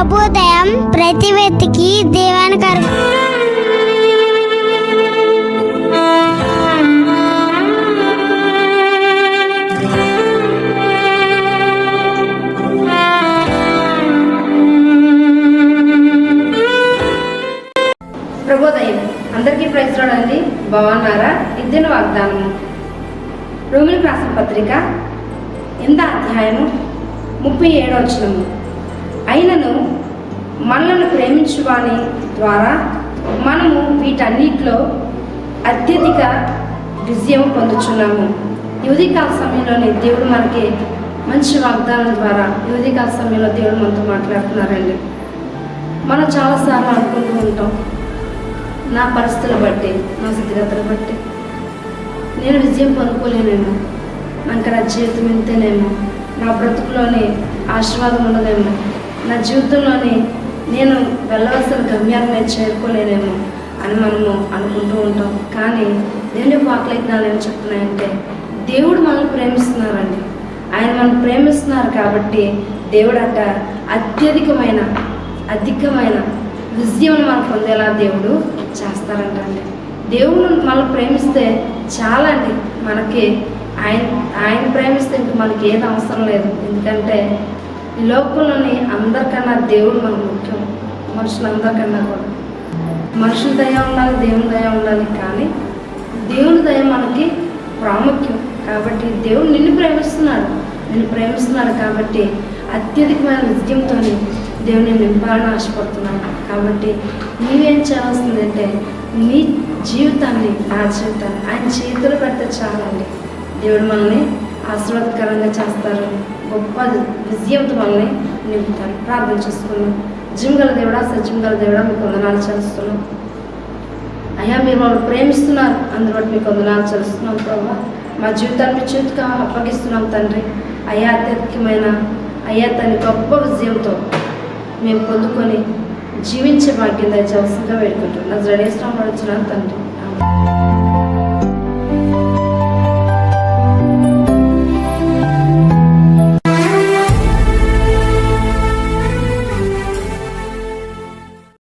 అబోదయం ప్రతి వ్యక్తికి దేవానికి అర్ప ప్రభోదయం అందరికీ ప్రైజ్ అండి బాగున్నారా? ఇద్దరు వాగ్దానము. రోమిల్ రాసిన పత్రిక ఎంత అధ్యాయము? ముప్పై ఏడో వచనము. అయినను మనలను ప్రేమించువాని ద్వారా మనము వీటన్నిటిలో అత్యధిక విజయం పొందుచున్నాము. యువతికాల సమయంలోనే దేవుడు మనకి మంచి వాగ్దానం ద్వారా యువతికాల సమయంలో దేవుడు మనతో మాట్లాడుతున్నారండి. మనం చాలాసార్లు అనుకుంటూ ఉంటాం నా పరిస్థితులు బట్టి నా స్థితిగతులు బట్టి. నేను విజయం పొందుకోలేనేమో నాకు నా జీవితం ఇంతేనేమో నా బ్రతుకులోనే ఆశీర్వాదం ఉండదేమో. నా జీవితంలోని నేను వెళ్ళవలసిన గమ్యాన్ని నేను చేరుకోలేనేమో అని మనము అనుకుంటూ ఉంటాం. కానీ దేవుని వాక్లేఖనాలు ఏమి చెప్తున్నాయంటే దేవుడు మనల్ని ప్రేమిస్తున్నారండి. ఆయన మనం ప్రేమిస్తున్నారు కాబట్టి దేవుడు అట అత్యధికమైన అధికమైన విజయం మనం పొందేలా దేవుడు చేస్తారంట అండి. దేవుడు మనం ప్రేమిస్తే చాలా అండి మనకి. ఆయన ఆయన ప్రేమిస్తే ఇంక మనకి ఏది అవసరం లేదు. ఎందుకంటే ఈ లోకంలోని అందరికన్నా దేవుడు మనకు ముఖ్యం మనుషులందరికన్నా కూడా. మనుషుల దయ ఉండాలి దేవుని దయ ఉండాలి కానీ దేవుని దయ మనకి ప్రాముఖ్యం. కాబట్టి దేవుడు నిన్ను ప్రేమిస్తున్నాడు. నిన్ను ప్రేమిస్తున్నాడు కాబట్టి అత్యధికమైన విజయంతో దేవుని నింపాలని ఆశపడుతున్నాను కాబట్టి నీవేం చేయాల్సిందంటే నీ జీవితాన్ని నా జీవితాన్ని ఆయన చేతులు పెడితే చాలండి. దేవుడు మనల్ని ఆశీర్వాదకరంగా చేస్తారు. గొప్ప విజయంతో మనల్ని ప్రార్థన చేసుకున్నాం జిమ్ గల దేవుడా సజ్జిమ్ గల దేవుడా మీకు వందనాలు చేస్తున్నాం అయ్యా మీరు మమ్మల్ని ప్రేమిస్తున్నారు. అందులో మీకు వందనాలు చేస్తున్నాం ప్రభావ మా జీవితాన్ని మీ చేతిగా అప్పగిస్తున్నాం తండ్రి. అయ్యా అత్యధికమైన అయ్యా తన గొప్ప విజయంతో మేము పొందుకొని జీవించే భాగ్యం దయచేవలసిందిగా వేడుకుంటున్నాం. నా జడేశ్వరం వచ్చిన తండ్రి